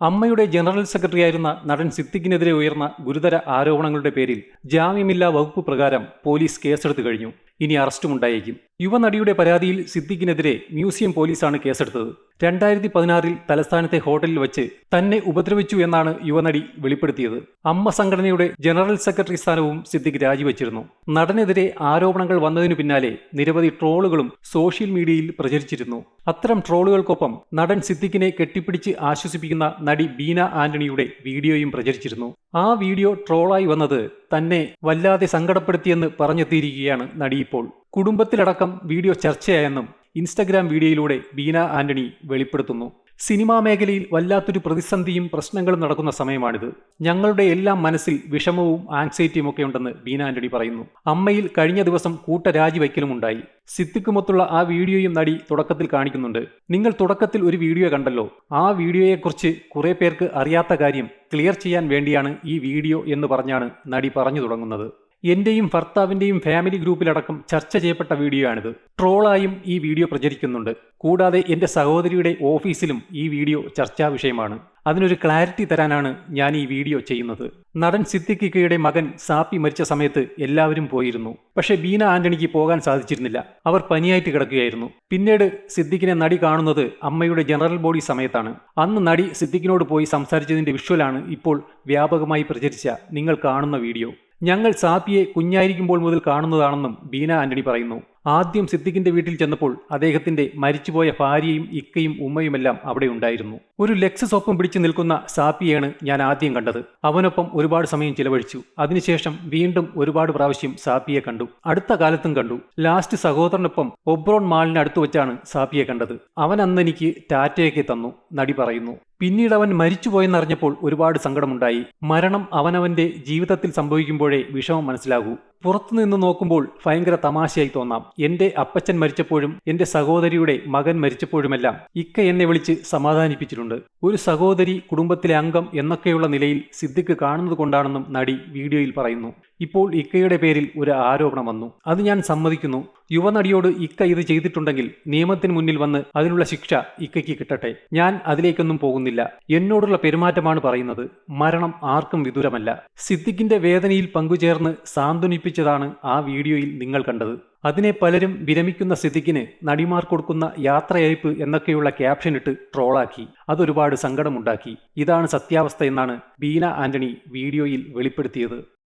അമ്മയുടെ general secretary സെക്രട്ടറിയായിരുന്ന നടൻ സിദ്ദിഖിനെതിരെ ഉയർന്ന ഗുരുതര ആരോപണങ്ങളുടെ പേരിൽ ജാമ്യമില്ലാ വകുപ്പ് പ്രകാരം പോലീസ് കേസെടുത്തു കഴിഞ്ഞു. ഇനി അറസ്റ്റുമുണ്ടായേക്കും. യുവനടിയുടെ പരാതിയിൽ സിദ്ദിഖിനെതിരെ മ്യൂസിയം പോലീസാണ് കേസെടുത്തത്. രണ്ടായിരത്തി പതിനാറിൽ തലസ്ഥാനത്തെ ഹോട്ടലിൽ വെച്ച് തന്നെ ഉപദ്രവിച്ചു എന്നാണ് യുവനടി വെളിപ്പെടുത്തിയത്. അമ്മ സംഘടനയുടെ ജനറൽ സെക്രട്ടറി സ്ഥാനവും സിദ്ദിഖ് രാജിവെച്ചിരുന്നു. നടനെതിരെ ആരോപണങ്ങൾ വന്നതിനു പിന്നാലെ നിരവധി ട്രോളുകളും സോഷ്യൽ മീഡിയയിൽ പ്രചരിച്ചിരുന്നു. അത്തരം ട്രോളുകൾക്കൊപ്പം നടൻ സിദ്ദിഖിനെ കെട്ടിപ്പിടിച്ച് ആശ്വസിപ്പിക്കുന്ന നടി ബീന ആന്റണിയുടെ വീഡിയോയും പ്രചരിച്ചിരുന്നു. ആ വീഡിയോ ട്രോളായി വന്നത് തന്നെ വല്ലാതെ സങ്കടപ്പെടുത്തിയെന്ന് പറഞ്ഞെത്തിയിരിക്കുകയാണ് നടി ഇപ്പോൾ. കുടുംബത്തിലടക്കം വീഡിയോ ചർച്ചയായെന്നും ഇൻസ്റ്റഗ്രാം വീഡിയോയിലൂടെ ബീന ആന്റണി വെളിപ്പെടുത്തുന്നു. സിനിമാ മേഖലയിൽ വല്ലാത്തൊരു പ്രതിസന്ധിയും പ്രശ്നങ്ങളും നടക്കുന്ന സമയമാണിത്. ഞങ്ങളുടെ എല്ലാം മനസ്സിൽ വിഷമവും ആങ്സൈറ്റിയും ഒക്കെ ഉണ്ടെന്ന് ബീന ആന്റണി പറയുന്നു. അമ്മയിൽ കഴിഞ്ഞ ദിവസം കൂട്ട കൂട്ടരാജി ഉണ്ടായി സിദ്ധിക്കുമൊത്തുള്ള ആ വീഡിയോയും നടി തുടക്കത്തിൽ കാണിക്കുന്നുണ്ട്. നിങ്ങൾ തുടക്കത്തിൽ ഒരു വീഡിയോ കണ്ടല്ലോ. ആ വീഡിയോയെക്കുറിച്ച് കുറേ പേർക്ക് അറിയാത്ത കാര്യം ക്ലിയർ ചെയ്യാൻ വേണ്ടിയാണ് ഈ വീഡിയോ എന്ന് പറഞ്ഞാണ് നടി പറഞ്ഞു തുടങ്ങുന്നത്. എന്റെയും ഭർത്താവിന്റെയും ഫാമിലി ഗ്രൂപ്പിലടക്കം ചർച്ച ചെയ്യപ്പെട്ട വീഡിയോ ആണിത് ട്രോളായും ഈ വീഡിയോ പ്രചരിക്കുന്നുണ്ട്. കൂടാതെ എന്റെ സഹോദരിയുടെ ഓഫീസിലും ഈ വീഡിയോ ചർച്ചാ വിഷയമാണ്. അതിനൊരു ക്ലാരിറ്റി തരാനാണ് ഞാൻ ഈ വീഡിയോ ചെയ്യുന്നത്. നടൻ സിദ്ദിഖിക്കയുടെ മകൻ സാപ്പി മരിച്ച സമയത്ത് എല്ലാവരും പോയിരുന്നു. പക്ഷേ ബീന ആന്റണിക്ക് പോകാൻ സാധിച്ചിരുന്നില്ല. അവർ പനിയായിട്ട് കിടക്കുകയായിരുന്നു. പിന്നീട് സിദ്ദിഖിനെ നടി കാണുന്നത് അമ്മയുടെ ജനറൽ ബോഡി സമയത്താണ്. അന്ന് നടി സിദ്ദിഖിനോട് പോയി സംസാരിച്ചതിന്റെ വിഷ്വലാണ് ഇപ്പോൾ വ്യാപകമായി പ്രചരിച്ച നിങ്ങൾ കാണുന്ന വീഡിയോ. ഞങ്ങൾ സാപ്പിയെ കുഞ്ഞായിരിക്കുമ്പോൾ മുതൽ കാണുന്നതാണെന്നും ബീന ആന്റണി പറയുന്നു. ആദ്യം സിദ്ദിഖിന്റെ വീട്ടിൽ ചെന്നപ്പോൾ അദ്ദേഹത്തിന്റെ മരിച്ചുപോയ ഭാര്യയും ഇക്കയും ഉമ്മയുമെല്ലാം അവിടെ ഉണ്ടായിരുന്നു. ഒരു ലെക്സസ് ഒപ്പം പിടിച്ചു നിൽക്കുന്ന സാപ്പിയാണ് ഞാൻ ആദ്യം കണ്ടത്. അവനൊപ്പം ഒരുപാട് സമയം ചിലവഴിച്ചു. അതിനുശേഷം വീണ്ടും ഒരുപാട് പ്രാവശ്യം സാപ്പിയെ കണ്ടു. അടുത്ത കാലത്തും കണ്ടു. ലാസ്റ്റ് സഹോദരനൊപ്പം ഒബ്രോൺ മാളിന് അടുത്ത് വെച്ചാണ് സാപ്പിയെ കണ്ടത്. അവൻ അന്ന് എനിക്ക് ടാറ്റയൊക്കെ തന്നു. നടി പറയുന്നു. പിന്നീട് അവൻ മരിച്ചുപോയെന്നറിഞ്ഞപ്പോൾ ഒരുപാട് സങ്കടമുണ്ടായി. മരണം അവനവന്റെ ജീവിതത്തിൽ സംഭവിക്കുമ്പോഴേ വിഷമം മനസ്സിലാകൂ. പുറത്തുനിന്ന് നോക്കുമ്പോൾ ഭയങ്കര തമാശയായി തോന്നാം. എന്റെ അപ്പച്ചൻ മരിച്ചപ്പോഴും എന്റെ സഹോദരിയുടെ മകൻ മരിച്ചപ്പോഴുമെല്ലാം ഇക്ക എന്നെ വിളിച്ച് സമാധാനിപ്പിച്ചിട്ടുണ്ട്. ഒരു സഹോദരി കുടുംബത്തിലെ അംഗം എന്നൊക്കെയുള്ള നിലയിൽ സിദ്ദിഖ് കാണുന്നത് കൊണ്ടാണെന്നും നടി വീഡിയോയിൽ പറയുന്നു. ഇപ്പോൾ ഇക്കയുടെ പേരിൽ ഒരു ആരോപണം വന്നു. അത് ഞാൻ സമ്മതിക്കുന്നു. യുവനടിയോട് ഇക്ക ഇത് ചെയ്തിട്ടുണ്ടെങ്കിൽ നിയമത്തിന് മുന്നിൽ വന്ന് അതിനുള്ള ശിക്ഷ ഇക്കയ്ക്ക് കിട്ടട്ടെ. ഞാൻ അതിലേക്കൊന്നും പോകുന്നില്ല. എന്നോടുള്ള പെരുമാറ്റമാണ് പറയുന്നത്. മരണം ആർക്കും വിദൂരമല്ല. സിദ്ദിഖിന്റെ വേദനയിൽ പങ്കുചേർന്ന് സാന്ത്വനിപ്പിച്ചതാണ് ആ വീഡിയോയിൽ നിങ്ങൾ കണ്ടത്. അതിനെ പലരും വിരമിക്കുന്ന സിദ്ദിഖിന് നടിമാർ കൊടുക്കുന്ന യാത്രയയപ്പ് എന്നൊക്കെയുള്ള ക്യാപ്ഷൻ ഇട്ട് ട്രോളാക്കി. അതൊരുപാട് സങ്കടമുണ്ടാക്കി. ഇതാണ് സത്യാവസ്ഥ എന്നാണ് ബീന ആന്റണി വീഡിയോയിൽ വെളിപ്പെടുത്തിയത്.